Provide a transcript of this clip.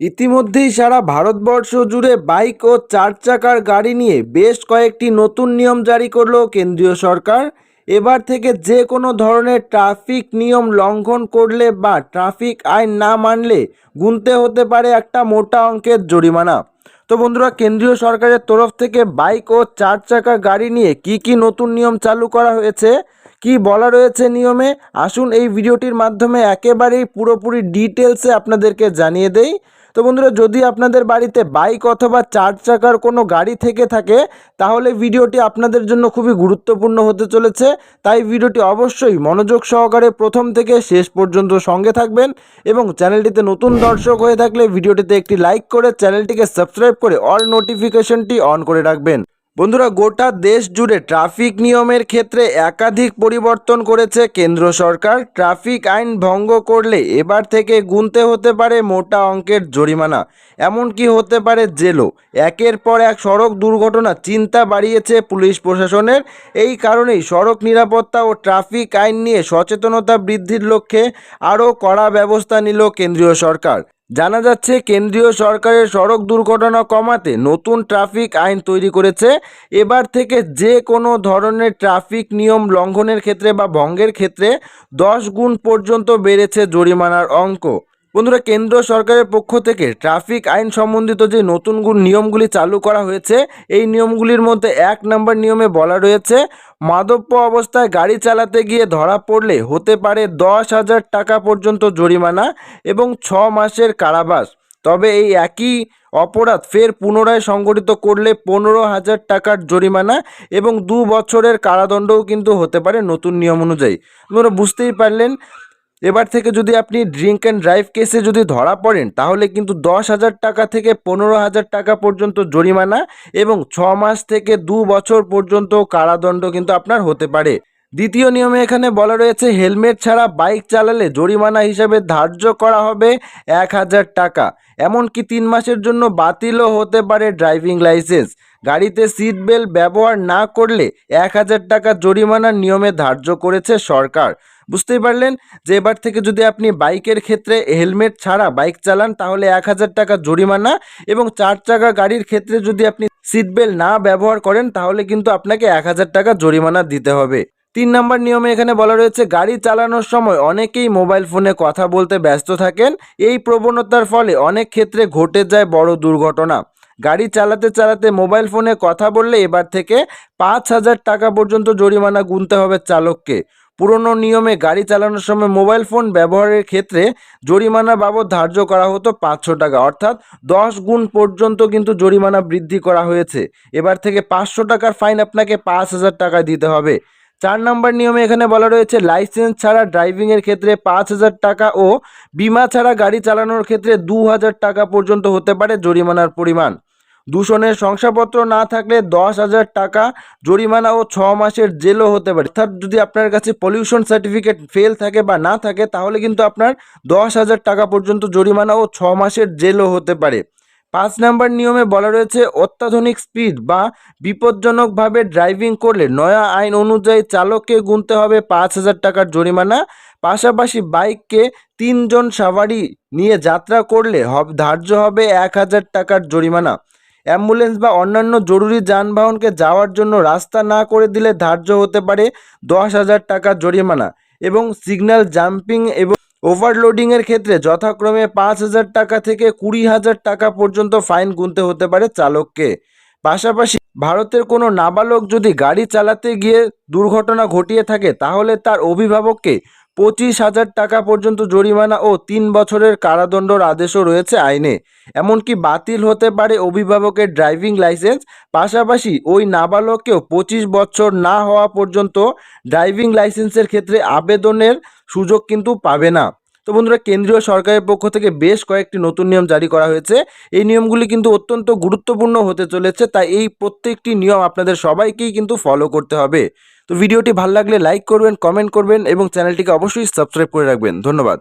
ইতিমধ্যেই সারা ভারতবর্ষ জুড়ে বাইক ও চার চাকার গাড়ি নিয়ে বেশ কয়েকটি নতুন নিয়ম জারি করল কেন্দ্রীয় সরকার। এবার থেকে যে কোনো ধরনের ট্রাফিক নিয়ম লঙ্ঘন করলে বা ট্রাফিক আইন না মানলে গুনতে হতে পারে একটা মোটা অঙ্কের জরিমানা। তো বন্ধুরা, কেন্দ্রীয় সরকারের তরফ থেকে বাইক ও চার চাকা গাড়ি নিয়ে কি কি নতুন নিয়ম চালু করা হয়েছে, কি বলা রয়েছে নিয়মে, আসুন এই ভিডিওটির মাধ্যমে একেবারেই পুরোপুরি ডিটেলসে আপনাদেরকে জানিয়ে দেই। তো বন্ধুরা, যদি আপনাদের বাড়িতে বাইক অথবা চার চাকার কোনো গাড়ি থেকে থাকে, তাহলে ভিডিওটি আপনাদের জন্য খুবই গুরুত্বপূর্ণ হতে চলেছে। তাই ভিডিওটি অবশ্যই মনোযোগ সহকারে প্রথম থেকে শেষ পর্যন্ত সঙ্গে থাকবেন এবং চ্যানেলটিতে নতুন দর্শক হয়ে থাকলে ভিডিওটিতে একটি লাইক করে চ্যানেলটিকে সাবস্ক্রাইব করে অল নোটিফিকেশনটি অন করে রাখবেন। বন্ধুরা, গোটা দেশ জুড়ে ট্রাফিক নিয়মের ক্ষেত্রে একাধিক পরিবর্তন করেছে কেন্দ্র সরকার। ট্রাফিক আইন ভঙ্গ করলে এবার থেকে গুনতে হতে পারে মোটা অঙ্কের জরিমানা, এমনকি হতে পারে জেলও। একের পর এক সড়ক দুর্ঘটনা চিন্তা বাড়িয়েছে পুলিশ প্রশাসনের। এই কারণেই সড়ক নিরাপত্তা ও ট্রাফিক আইন নিয়ে সচেতনতা বৃদ্ধির লক্ষ্যে আরও কড়া ব্যবস্থা নিল কেন্দ্রীয় সরকার। জানা যাচ্ছে কেন্দ্রীয় সরকারের সড়ক দুর্ঘটনা কমাতে নতুন ট্রাফিক আইন তৈরি করেছে। এবার থেকে যে কোনো ধরনের ট্রাফিক নিয়ম লঙ্ঘনের ক্ষেত্রে বা ভঙ্গের ক্ষেত্রে দশ গুণ পর্যন্ত বেড়েছে জরিমানার অঙ্ক। বন্ধুরা, কেন্দ্র সরকারের পক্ষ থেকে ট্রাফিক আইন সম্বন্ধিত যে নতুন নিয়মগুলি চালু করা হয়েছে, এই নিয়মগুলির মধ্যে এক নম্বর নিয়মে বলা রয়েছে মাদব্য অবস্থায় গাড়ি চালাতে গিয়ে ধরা পড়লে হতে পারে দশ হাজার টাকা পর্যন্ত জরিমানা এবং ছ মাসের কারাবাস। তবে এই একই অপরাধ ফের পুনরায় সংগঠিত করলে পনেরো হাজার টাকার জরিমানা এবং দু বছরের কারাদণ্ডও কিন্তু হতে পারে নতুন নিয়ম অনুযায়ী। আপনারা বুঝতেই পারলেন এবার থেকে যদি আপনি ড্রিঙ্ক অ্যান্ড ড্রাইভ কেসে যদি ধরা পড়েন, তাহলে কিন্তু দশ হাজার টাকা থেকে পনেরো হাজার টাকা পর্যন্ত জরিমানা এবং ছ মাস থেকে দু বছর পর্যন্ত কারাদণ্ড কিন্তু আপনার হতে পারে। দ্বিতীয় নিয়মে এখানে বলা রয়েছে, হেলমেট ছাড়া বাইক চালালে জরিমানা হিসাবে ধার্য করা হবে এক হাজার টাকা। এমনকি তিন মাসের জন্য বাতিলও হতে পারে ড্রাইভিং লাইসেন্স গাড়িতে সিট বেল্ট ব্যবহার না করলে এক হাজার টাকা জরিমানার নিয়মে ধার্য করেছে সরকার। বুঝতেই পারলেন যে এবার থেকে যদি আপনি বাইকের ক্ষেত্রে হেলমেট ছাড়া বাইক চালান, তাহলে এক হাজার টাকা জরিমানা এবং চার চাকা গাড়ির ক্ষেত্রে যদি আপনি সিট বেল্ট না ব্যবহার করেন, তাহলে কিন্তু আপনাকে এক হাজার টাকা জরিমানা দিতে হবে। তিন নম্বর নিয়মে এখানে বলা রয়েছে, গাড়ি চালানোর সময় অনেকেই মোবাইল ফোনে কথা বলতে ব্যস্ত থাকেন। এই প্রবণতার ফলে অনেক ক্ষেত্রে ঘটে যায় বড় দুর্ঘটনা। গাড়ি চালাতে চালাতে মোবাইল ফোনে কথা বললে এবার থেকে পাঁচ হাজার টাকা পর্যন্ত জরিমানা গুনতে হবে চালককে। পুরনো নিয়মে গাড়ি চালানোর সময় মোবাইল ফোন ব্যবহারের ক্ষেত্রে জরিমানা বাবদ ধার্য করা হতো পাঁচশো টাকা। অর্থাৎ দশ গুণ পর্যন্ত কিন্তু জরিমানা বৃদ্ধি করা হয়েছে। এবার থেকে পাঁচশো টাকার ফাইন আপনাকে পাঁচ হাজার টাকা দিতে হবে। চার নম্বর নিয়মে এখানে বলা রয়েছে, লাইসেন্স ছাড়া ড্রাইভিংয়ের ক্ষেত্রে পাঁচ হাজার টাকা ও বিমা ছাড়া গাড়ি চালানোর ক্ষেত্রে দু হাজার টাকা পর্যন্ত হতে পারে জরিমানার পরিমাণ। দূষণের শংসাপত্র না থাকলে দশ হাজার টাকা জরিমানা ও ছ মাসের জেলও হতে পারে। অর্থাৎ যদি আপনার কাছে পলিউশন সার্টিফিকেট ফেল থাকে বা না থাকে, তাহলে কিন্তু আপনার দশ হাজার টাকা পর্যন্ত জরিমানা ও ছ মাসের জেলও হতে পারে। পাঁচ নাম্বার নিয়মে বলা রয়েছে, অত্যাধুনিক স্পিড বা বিপজ্জনকভাবে ড্রাইভিং করলে নয়া আইন অনুযায়ী চালককে গুনতে হবে পাঁচ হাজার টাকার জরিমানা। পাশাপাশি বাইককে তিনজন সাওয়ারি নিয়ে যাত্রা করলে ধার্য হবে এক হাজার টাকার জরিমানা। অ্যাম্বুলেন্স বা অন্যান্য জরুরি যানবাহনকে যাওয়ার জন্য রাস্তা না করে দিলে ধার্য হতে পারে দশ হাজার টাকা জরিমানা এবং সিগন্যাল জাম্পিং এবং ওভারলোডিংয়ের ক্ষেত্রে যথাক্রমে পাঁচ হাজার টাকা থেকে কুড়ি হাজার টাকা পর্যন্ত ফাইন গুনতে হতে পারে চালককে। পাশাপাশি ভারতের কোনো নাবালক যদি গাড়ি চালাতে গিয়ে দুর্ঘটনা ঘটিয়ে থাকে, তাহলে তার অভিভাবককে পঁচিশ হাজার টাকা পর্যন্ত জরিমানা ও তিন বছরের কারাদণ্ডর আদেশও রয়েছে আইনে। এমনকি বাতিল হতে পারে অভিভাবকের ড্রাইভিং লাইসেন্স। পাশাপাশি ওই নাবালককেও পঁচিশ বছর না হওয়া পর্যন্ত ড্রাইভিং লাইসেন্সের ক্ষেত্রে আবেদনের সুযোগ কিন্তু পাবে না। তো বন্ধুরা, কেন্দ্রীয় সরকারের পক্ষ থেকে বেশ কয়েকটি নতুন নিয়ম জারি করা হয়েছে। এই নিয়মগুলি কিন্তু অত্যন্ত গুরুত্বপূর্ণ হতে চলেছে, তাই এই প্রত্যেকটি নিয়ম আপনাদের সবাইকেই কিন্তু ফলো করতে হবে। তো ভিডিওটি ভালো লাগলে লাইক করবেন কমেন্ট করবেন এবং চ্যানেলটিকে অবশ্যই সাবস্ক্রাইব করে রাখবেন। ধন্যবাদ।